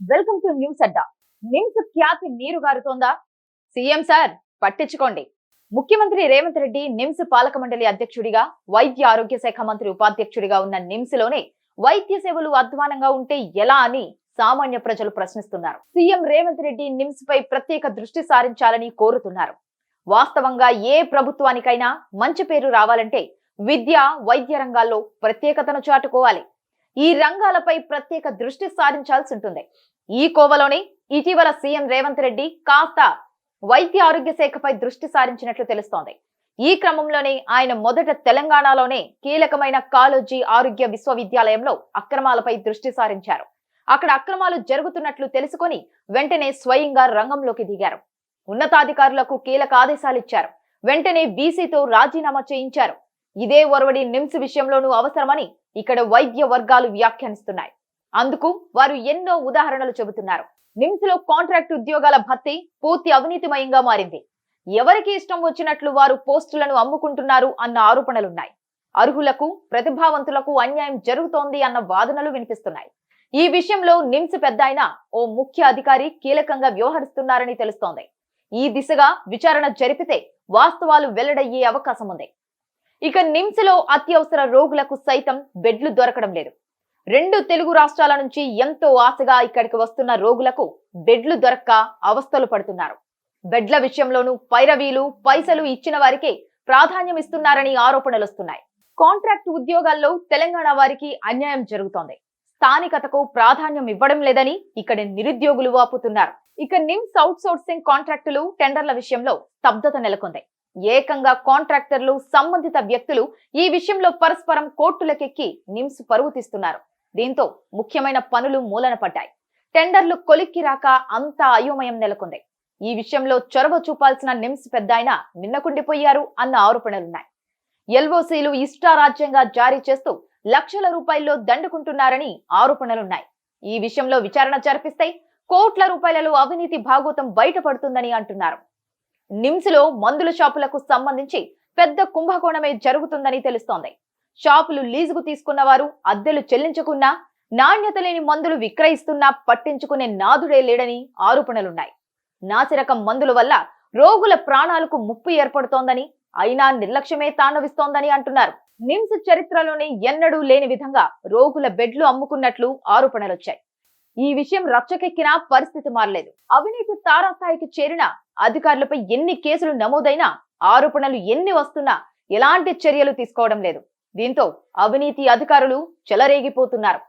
Welcome to news Adda. NIMS ఖ్యాతి నీరు గారుతోందా? CM sir పట్టించుకోండి. ముఖ్యమంత్రి రేవంత్ రెడ్డి నిమ్స్ పాలక మండలి అధ్యక్షుడిగా వైద్య ఆరోగ్య శాఖ మంత్రి ఉపాధ్యక్షుడిగా ఉన్న నిమ్స్లోనే వైద్య సేవలు అధ్వానంగా ఉంటే ఎలా అని సామాన్య ప్రజలు ప్రశ్నిస్తున్నారు. సీఎం రేవంత్ రెడ్డి నిమ్స్ పై ప్రత్యేక దృష్టి సారించాలని కోరుతున్నారు. వాస్తవంగా ఏ ప్రభుత్వానికైనా మంచి పేరు రావాలంటే విద్య వైద్య రంగాల్లో ప్రత్యేకతను చాటుకోవాలి. ఈ రంగాలపై ప్రత్యేక దృష్టి సారించాల్సి ఉంటుంది. ఈ కోవలోనే ఇటీవల సీఎం రేవంత్ రెడ్డి కాస్త వైద్య ఆరోగ్య శాఖపై దృష్టి సారించినట్లు తెలుస్తోంది. ఈ క్రమంలోనే ఆయన మొదట తెలంగాణలోనే కీలకమైన కాలోజీ ఆరోగ్య విశ్వవిద్యాలయంలో అక్రమాలపై దృష్టి సారించారు. అక్కడ అక్రమాలు జరుగుతున్నట్లు తెలుసుకొని వెంటనే స్వయంగా రంగంలోకి దిగారు. ఉన్నతాధికారులకు కీలక ఆదేశాలు ఇచ్చారు వెంటనే బీసీతో రాజీనామా చేయించారు. ఇదే ఒరవడి నిమ్స్ విషయంలోనూ అవసరమని ఇక్కడ వైద్య వర్గాలు వ్యాఖ్యానిస్తున్నాయి. అందుకు వారు ఎన్నో ఉదాహరణలు చెబుతున్నారు. నిమ్స్లో కాంట్రాక్ట్ ఉద్యోగాల భర్తీ పూర్తి అవినీతిమయంగా మారింది. ఎవరికి ఇష్టం వచ్చినట్లు వారు పోస్టులను అమ్ముకుంటున్నారు అన్న ఆరోపణలున్నాయి. అర్హులకు ప్రతిభావంతులకు అన్యాయం జరుగుతోంది అన్న వాదనలు వినిపిస్తున్నాయి. ఈ విషయంలో నిమ్స్ పెద్ద ఓ ముఖ్య అధికారి కీలకంగా వ్యవహరిస్తున్నారని తెలుస్తోంది. ఈ దిశగా విచారణ జరిపితే వాస్తవాలు వెల్లడయ్యే అవకాశం ఉంది ఇక నిమ్స్లో అత్యవసర రోగులకు సైతం బెడ్లు దొరకడం లేదు. రెండు తెలుగు రాష్ట్రాల నుంచి ఎంతో ఆశగా ఇక్కడికి వస్తున్న రోగులకు బెడ్లు దొరక్క అవస్థలు పడుతున్నారు. బెడ్ల విషయంలోనూ పైరవీలు పైసలు ఇచ్చిన వారికే ప్రాధాన్యం ఇస్తున్నారని ఆరోపణలు వస్తున్నాయి. కాంట్రాక్ట్ ఉద్యోగాల్లో తెలంగాణ వారికి అన్యాయం జరుగుతోంది. స్థానికతకు ప్రాధాన్యం ఇవ్వడం లేదని ఇక్కడ నిరుద్యోగులు వాపుతున్నారు. ఇక నిమ్స్ అవుట్ సోర్సింగ్ కాంట్రాక్టులు టెండర్ల విషయంలో స్తబ్దత నెలకొంది. ఏకంగా కాంట్రాక్టర్లు సంబంధిత వ్యక్తులు ఈ విషయంలో పరస్పరం కోర్టులకెక్కి నిమ్స్ పరుగుతిస్తున్నారు దీంతో ముఖ్యమైన పనులు మూలన పడ్డాయి. టెండర్లు కొలిక్కి రాక అంతా అయోమయం నెలకొంది. ఈ విషయంలో చొరవ చూపాల్సిన నిమ్స్ పెద్ద ఆయన నిన్నకుండిపోయారు అన్న ఆరోపణలున్నాయి. ఎల్ఓసీలు ఇష్టారాజ్యంగా జారీ చేస్తూ లక్షల రూపాయల్లో దండుకుంటున్నారని ఆరోపణలున్నాయి. ఈ విషయంలో విచారణ జరిపిస్తే కోట్ల రూపాయలలో అవినీతి భాగోతం బయటపడుతుందని అంటున్నారు. నిమ్స్లో మందుల షాపులకు సంబంధించి పెద్ద కుంభకోణమే జరుగుతుందని తెలుస్తోంది. షాపులు లీజుకు తీసుకున్న వారు అద్దెలు చెల్లించకున్నా నాణ్యత లేని మందులు విక్రయిస్తున్నా పట్టించుకునే నాదుడే లేడని ఆరోపణలున్నాయి. నాసిరకం మందుల వల్ల రోగుల ప్రాణాలకు ముప్పు ఏర్పడుతోందని అయినా నిర్లక్ష్యమే తాండవిస్తోందని అంటున్నారు. నిమ్స్ చరిత్రలోనే ఎన్నడూ లేని విధంగా రోగుల బెడ్లు అమ్ముకున్నట్లు ఆరోపణలొచ్చాయి. ఈ విషయం రచ్చకెక్కినా పరిస్థితి మారలేదు. అవినీతి తారాస్థాయికి చేరిన అధికారులపై ఎన్ని కేసులు నమోదైనా ఆరోపణలు ఎన్ని వస్తున్నా ఎలాంటి చర్యలు తీసుకోవడం లేదు. దీంతో అవినీతి అధికారులు చెలరేగిపోతున్నారు.